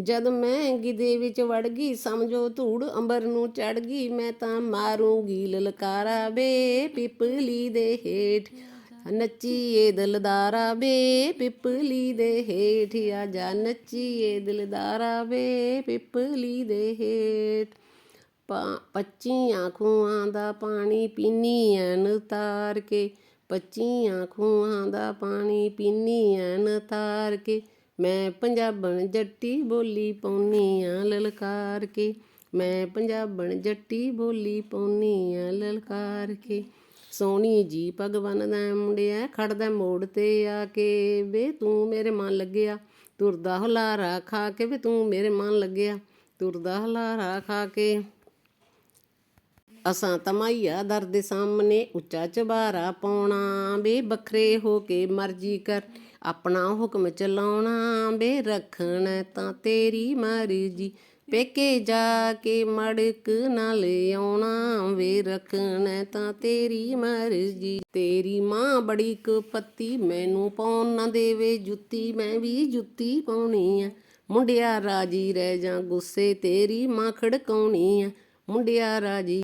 ਜਦ ਮੈਂ ਗਿੱਦੇ ਵਿੱਚ ਵੜ ਗਈ, ਸਮਝੋ ਧੂੜ ਅੰਬਰ ਨੂੰ ਚੜ ਗਈ, ਮੈਂ ਤਾਂ ਮਾਰੂੰਗੀ ਲਲਕਾਰਾ ਬੇ ਪਿਪਲੀ ਦੇ ਹੇਠ। ਨੱਚੀਏ ਦਿਲਦਾਰਾ ਬੇ ਪਿਪਲੀ ਦੇ ਹੇਠ, ਆ ਜਾ ਨੱਚੀਏ ਦਿਲਦਾਰਾ ਵੇ ਪਿਪਲੀ ਦੇ ਹੇਠ। ਪਾ- ਪੱਚੀਆਂ ਖੂਹਾਂ ਦਾ ਪਾਣੀ ਪੀਨੀ ਐਨ ਤਾਰ ਕੇ, ਪੱਚੀਆਂ ਖੂਹਾਂ ਦਾ ਪਾਣੀ ਪੀਨੀ ਐਨ ਤਾਰ ਕੇ। ਮੈਂ ਪੰਜਾਬਣ ਜੱਟੀ ਬੋਲੀ ਪਾਉਨੀ ਆ ਲਲਕਾਰ ਕੇ। ਮੈਂ ਪੰਜਾਬਣ ਜੱਟੀ ਬੋਲੀ ਪਾਉਨੀ ਆ ਲਲਕਾਰ ਕੇ। ਸੋਹਣੀ ਜੀ ਭਗਵਾਨ ਦਾ ਮੁੰਡਿਆ ਖੜਦਾ ਮੋੜ ਤੇ ਆ ਕੇ। ਵੇ ਤੂੰ ਮੇਰੇ ਮਨ ਲੱਗਿਆ, ਤੁਰਦਾ ਹੁਲਾਰਾ ਖਾ ਕੇ। ਵੇ ਤੂੰ ਮੇਰੇ ਮਨ ਲੱਗਿਆ, ਤੁਰਦਾ ਹੁਲਾਰਾ ਖਾ ਕੇ। ਅਸਾਂ ਤਮਾਈਆ ਦਰ ਦੇ ਸਾਹਮਣੇ ਉੱਚਾ ਚਬਾਰਾ ਪਾਉਣਾ, ਬੇ ਬਖਰੇ ਹੋ ਕੇ ਮਰਜ਼ੀ ਕਰ, ਆਪਣਾ ਹੁਕਮ ਚਲਾਉਣਾ, ਬੇ ਰੱਖਣਾ ਤਾਂ ਤੇਰੀ ਮਰਜ਼ੀ, ਪੇਕੇ ਜਾ ਕੇ ਮੜਕ ਨਾਲ ਆਉਣਾ ਵੇ ਰੱਖਣਾ ਤਾਂ ਤੇਰੀ ਮਰਜ਼ੀ, ਤੇਰੀ ਮਾਂ ਬੜੀ ਕੁਪੱਤੀ ਮੈਨੂੰ ਪਾਉਣ ਨਾ ਦੇਵੇ, ਜੁੱਤੀ ਮੈਂ ਵੀ ਜੁੱਤੀ ਪਾਉਣੀ ਆ, ਮੁੰਡਿਆ ਰਾਜੀ ਰਹਿ ਜਾ ਗੁੱਸੇ, ਤੇਰੀ ਮਾਂ ਖੜਕਾਉਣੀ ਆ, ਮੁੰਡਿਆ ਰਾਜੀ